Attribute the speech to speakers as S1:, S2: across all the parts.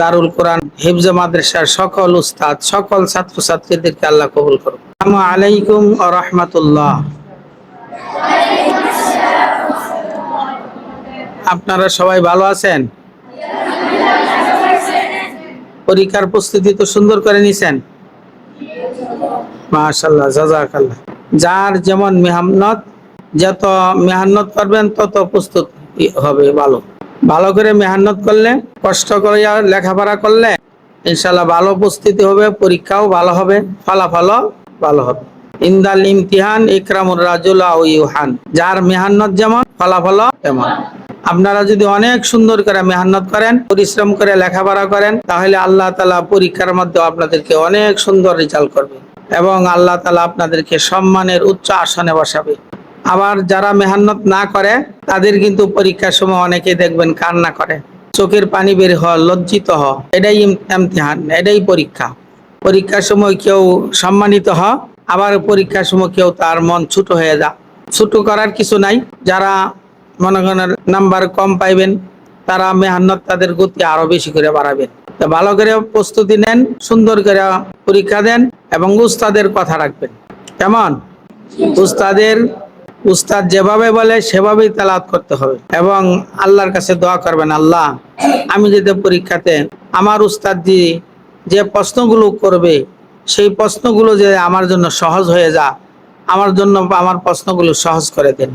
S1: দারুল কোরআন, হিফজ মাদ্রাসার সকল উস্তাদ, সকল ছাত্রছাত্রীদেরকে আল্লাহ কবুল করুন আলাইকুম রহমতুল্লাহ। আপনারা সবাই ভালো আছেন? পরীক্ষার প্রস্তুতি তো সুন্দর করে নিছেন? মাশাল্লাহ যার যেমন মেহনত যত মেহান্নত করবেন, তত প্রস্তুত হবে ভালো। ভালো করে মেহান্নত করলে, কষ্ট করে লেখাপড়া করলে ইনশাল্লাহ ভালো প্রস্তুতি হবে, পরীক্ষাও ভালো হবে, ফলাফলও ভালো হবে। ইন্দাল ইমতিহান ইকরামুর রাজুল ইউহান, যার মেহান্নত যেমন ফলাফল তেমন। আপনারা যদি অনেক সুন্দর করে মেহান্নত করেন, পরিশ্রম করে লেখাপড়া করেন, তাহলে আল্লাহ তালা পরীক্ষার মধ্যে আপনাদেরকে অনেক সুন্দর রেজাল্ট করবে এবং আল্লাহ তালা আপনাদেরকে সম্মানের উচ্চ আসনে বসাবে। আবার যারা মেহান্নত না করে, তাদের কিন্তু পরীক্ষার সময় অনেকে দেখবেন কান্না করে। চোখের পানি বের হ লজ্জিত হ এটাই ইমতিহান, এটাই পরীক্ষা। পরীক্ষার সময় কেউ সম্মানিত হ, আবার পরীক্ষার সময় কেউ তার মন ছোট হয়ে যা। ছোট করার কিছু নাই, যারা মনে করেন নাম্বার কম পাইবেন, তারা মেহান্নত তাদের গতি আরও বেশি করে বাড়াবেন। তো ভালো করে প্রস্তুতি নেন, সুন্দর করে পরীক্ষা দেন এবং উস্তাদের কথা রাখবেন। কেমন? উস্তাদের উস্তাদ যেভাবে বলে, সেভাবেই তালাত করতে হবে। এবং আল্লাহর কাছে দোয়া করবেন, আল্লাহ, আমি যদি পরীক্ষাতে আমার উস্তাদ জি যে প্রশ্নগুলো করবে, সেই প্রশ্নগুলো যে আমার জন্য সহজ হয়ে যা, আমার জন্য আমার প্রশ্নগুলো সহজ করে দেন।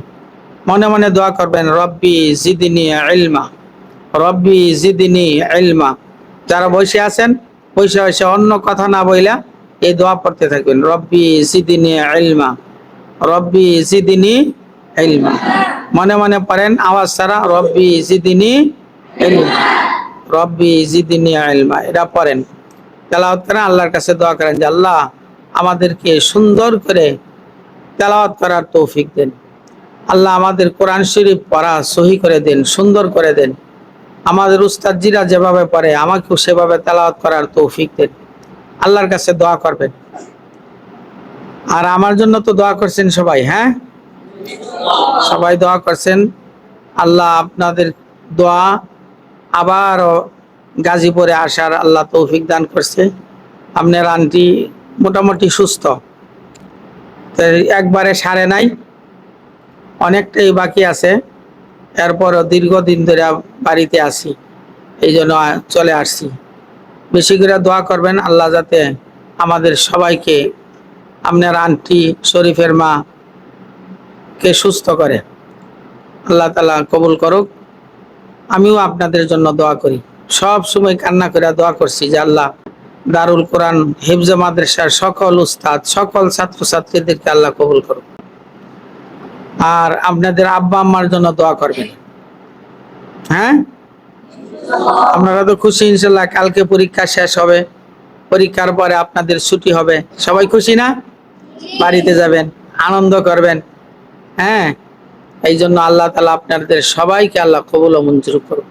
S1: মনে মনে দোয়া করবেন, রব্বি জিদিনি ইলমা, রব্বি জিদিনি ইলমা। যারা বসে আছেন, বসে বসে অন্য কথা না বইলা এই দোয়া পড়তে থাকবেন, রব্বি জিদিনি ইলমা। রব্বি জিদিনি ইলমা। মনে মনে পড়েন, আওয়াজ ছাড়া, রব্বি জিদিনি ইলমা। রব্বি জিদিনি ইলমা। এটা পড়েন। তেলাওয়াত করেন, আল্লাহর কাছে দোয়া করেন যে আল্লাহ আমাদেরকে সুন্দর করে তেলাওয়াত করার তৌফিক দেন। আল্লাহ আমাদের কোরআন শরীফ পড়া সহি করে দেন, সুন্দর করে দেন। আমাদের উস্তাদজিরা যেভাবে পড়ে, আমাকেও সেভাবে তেলাওয়াত করার তৌফিক দেন। আল্লাহর কাছে দোয়া করবেন। আর আমার জন্য তো দোয়া করছেন সবাই হ্যাঁ? সবাই দোয়া করছেন। আল্লাহ আপনাদের দোয়া আবার গাজীপুরে আসার আল্লাহ তৌফিক দান করছে। আপনার আন্টি মোটামুটি সুস্থ। একবারে সারে নাই, অনেকটাই বাকি আছে। এরপরও দীর্ঘদিন ধরে বাড়িতে আসি এই জন্য চলে আসছি। বেশি করে দোয়া করবেন, আল্লাহ যাতে আমাদের সবাইকে আপনার আন্টি শরীফের মা কে সুস্থ করে। আল্লাহ তালা কবুল করুক। আমিও আপনাদের জন্য দোয়া করি। সব সময় কান্না করে দোয়া করছি যে আল্লাহ দারুল কোরআন, হিফজ মাদ্রাসার সকল উস্তাদ, সকল ছাত্রছাত্রীদেরকে আল্লাহ কবুল করুক। আর আপনাদের আব্বা আম্মার জন্য দোয়া করবেন। হ্যাঁ? আপনারা তো খুশি, ইনশাল্লাহ কালকে পরীক্ষা শেষ হবে। পরীক্ষার পরে আপনাদের ছুটি হবে। সবাই খুশি না? বাড়িতে যাবেন, আনন্দ করবেন হ্যাঁ? এই জন্য আল্লাহ তালা আপনাদের সবাইকে আল্লাহ কবুল ও মঞ্জুর করুক।